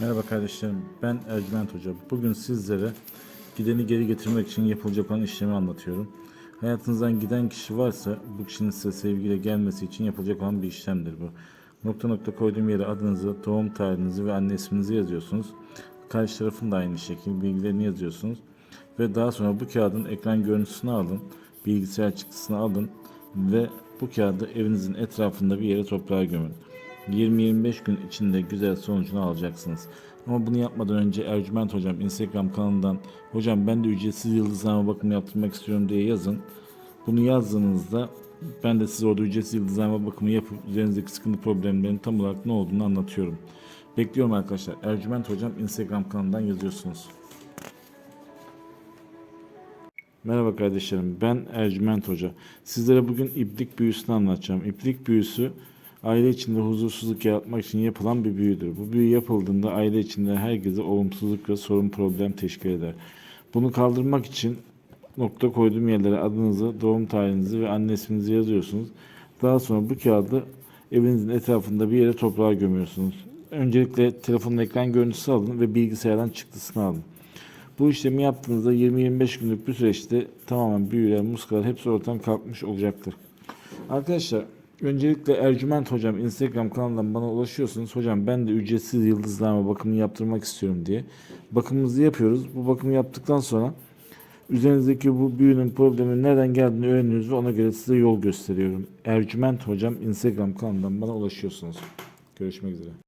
Merhaba kardeşlerim, ben Ercüment Hoca. Bugün sizlere gideni geri getirmek için yapılacak olan işlemi anlatıyorum. Hayatınızdan giden kişi varsa bu kişinin size sevgiyle gelmesi için yapılacak olan bir işlemdir bu. Nokta nokta koyduğum yere adınızı, doğum tarihinizi ve anne isminizi yazıyorsunuz. Karşı tarafın da aynı şekilde bilgilerini yazıyorsunuz. Ve daha sonra bu kağıdın ekran görüntüsünü alın, bilgisayar çıktısını alın ve bu kağıdı evinizin etrafında bir yere toprağa gömün. 20-25 gün içinde güzel sonucunu alacaksınız. Ama bunu yapmadan önce Ercüment Hocam Instagram kanalından Hocam ben de ücretsiz yıldızlama bakımı yaptırmak istiyorum diye yazın. Bunu yazdığınızda ben de size orada ücretsiz yıldızlama bakımı yapıp üzerinizdeki sıkıntı problemlerin tam olarak ne olduğunu anlatıyorum. Bekliyorum arkadaşlar. Ercüment Hocam Instagram kanalından yazıyorsunuz. Merhaba kardeşlerim, ben Ercüment Hoca. Sizlere bugün iplik büyüsünü anlatacağım. İplik büyüsü aile içinde huzursuzluk yaratmak için yapılan bir büyüdür. Bu büyü yapıldığında aile içinde herkese olumsuzluk ve sorun problem teşkil eder. Bunu kaldırmak için nokta koyduğum yerlere adınızı, doğum tarihinizi ve anne isminizi yazıyorsunuz. Daha sonra bu kağıdı evinizin etrafında bir yere toprağa gömüyorsunuz. Öncelikle telefonun ekran görüntüsü alın ve bilgisayardan çıktısını alın. Bu işlemi yaptığınızda 20-25 günlük bir süreçte tamamen büyüler, muskalar hepsi ortadan kalkmış olacaktır. Arkadaşlar öncelikle Ercüment Hocam Instagram kanalından bana ulaşıyorsunuz. Hocam ben de ücretsiz yıldızlama bakımını yaptırmak istiyorum diye. Bakımımızı yapıyoruz. Bu bakımı yaptıktan sonra üzerinizdeki bu büyünün problemin nereden geldiğini öğreniyoruz ve ona göre size yol gösteriyorum. Ercüment Hocam Instagram kanalından bana ulaşıyorsunuz. Görüşmek üzere.